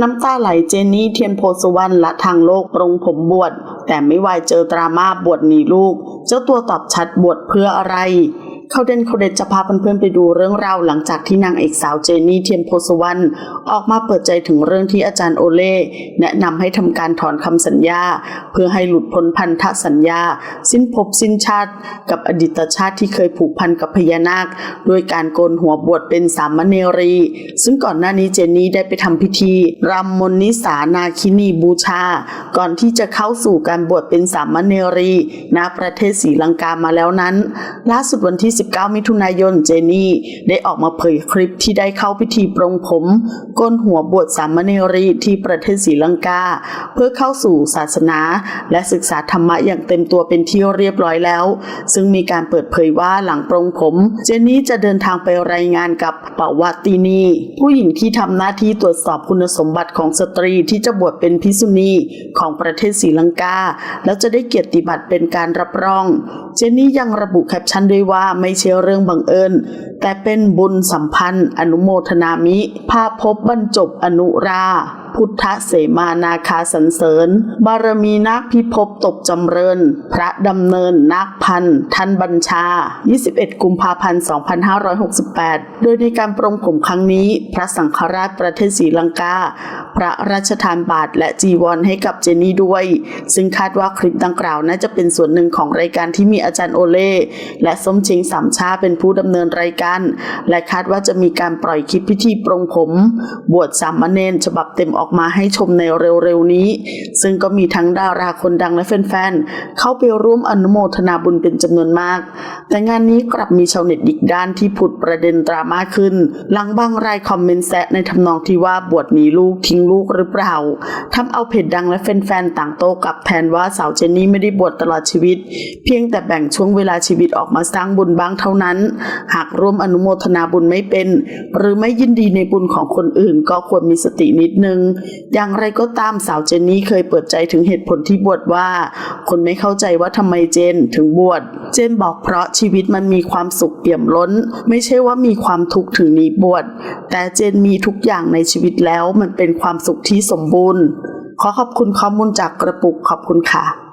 น้ำตาไหลเจนนี่เทียนโพสวรรณละทางโลกปรงผมบวชแต่ไม่วายเจอดราม่าบวชหนีลูก เจ้าตัวตอบชัดบวชเพื่ออะไร เขาเด่นเขาเด็ดจะพาเพื่อนๆไปดูเรื่องราวหลังจากที่นางเอกสาวเจนี่เทียนโพสวรรณออกมาเปิดใจถึงเรื่องที่อาจารย์โอเล่แนะนำให้ทำการถอนคำสัญญา เพื่อให้หลุดพ้นพันธสัญญา สิ้นภพสิ้นชาติ กับอดีตชาติที่เคยผูกพันกับพญานาคด้วยการโกนหัวบวชเป็นสามเณรี ซึ่งก่อนหน้านี้เจนนี่ได้ไปทำพิธีรำมนนิสานาคินีบูชา ก่อนที่จะเข้าสู่การบวชเป็นสามเณรีณประเทศศรีลังกามาแล้วนั้น ล่าสุดวันที่19 มิถุนายน เจนี่ได้ออกมาเผยคลิปที่ได้เข้าพิธีปรงผมโกนหัวบวชสามเณรีที่ประเทศศรีลังกา เพื่อเข้าสู่ศาสนา และศึกษาธรรมะอย่างเต็มตัวเป็นที่เรียบร้อยแล้ว ซึ่งมีการเปิดเผยว่าหลังปรงผม เจนี่จะเดินทางไปรายงานกับปวัตินีผู้หญิงที่ทำหน้าที่ตรวจสอบคุณสมบัติของสตรีที่จะบวชเป็นพิกษุณีของประเทศศรีลังกา แล้วจะได้เกียรติบัตรเป็นการรับรอง เจนนี่ยังระบุแคปชั่นด้วยว่าไม่ใช่เรื่องบังเอิญ แต่เป็นบุญสัมพันธ์ อนุโมทนามิภาพพบบรรจบอนุรา พุทธเสมานาคาสันเสริญ บารมีนาคพิภพตกจำเริญ พระดำเนินนาคพันธ์ทันบัญชา 21 กุมภาพันธ์ 2568 โดยในการปรงผมครั้งนี้ พระสังฆราชประเทศศรีลังกา พระราชทานบาทและจีวรให้กับเจนนี่ด้วย ซึ่งคาดว่าคลิปดังกล่าวน่าจะเป็นส่วนหนึ่งของรายการที่มีอาจารย์โอเล่และส้มเชงสามชาเป็นผู้ดำเนินรายการ และคาดว่าจะมีการปล่อยคลิปพิธีปรงผม บวชสามเณรฉบับเต็มออกมาให้ชมในเร็วๆนี้ ซึ่งก็มีทั้งดาราคนดังและแฟนๆ เข้าไปร่วมอนุโมทนาบุญเป็นจำนวนมาก แต่งานนี้กลับมีชาวเน็ตอีกด้านที่ผุดประเด็นดราม่าขึ้น หลังบางรายคอมเมนต์แซะในทำนองที่ว่าบวชหนีลูกทิ้งลูกหรือเปล่าทำเอาเพจดังและแฟนๆ ต่างโต้กลับแทนว่าสาวเจนนี่ไม่ได้บวชตลอดชีวิต เพียงแต่แบ่งช่วงเวลาชีวิตออกมาสร้างบุญบ้างเท่านั้น หากร่วมอนุโมทนาบุญไม่เป็น หรือไม่ยินดีในบุญของคนอื่นก็ควรมีสตินิดนึงอย่างไรก็ตามสาวเจนนี่เคยเปิดใจถึงเหตุผลที่บวชว่า คนไม่เข้าใจว่าทำไมเจนถึงบวช เจนบอกเพราะชีวิตมันมีความสุขเปี่ยมล้น ไม่ใช่ว่ามีความทุกข์ถึงนี้บวช แต่เจนมีทุกอย่างในชีวิตแล้วมันเป็นความสุขที่สมบูรณ์ ขอขอบคุณข้อมูลจากกระปุกขอบคุณค่ะ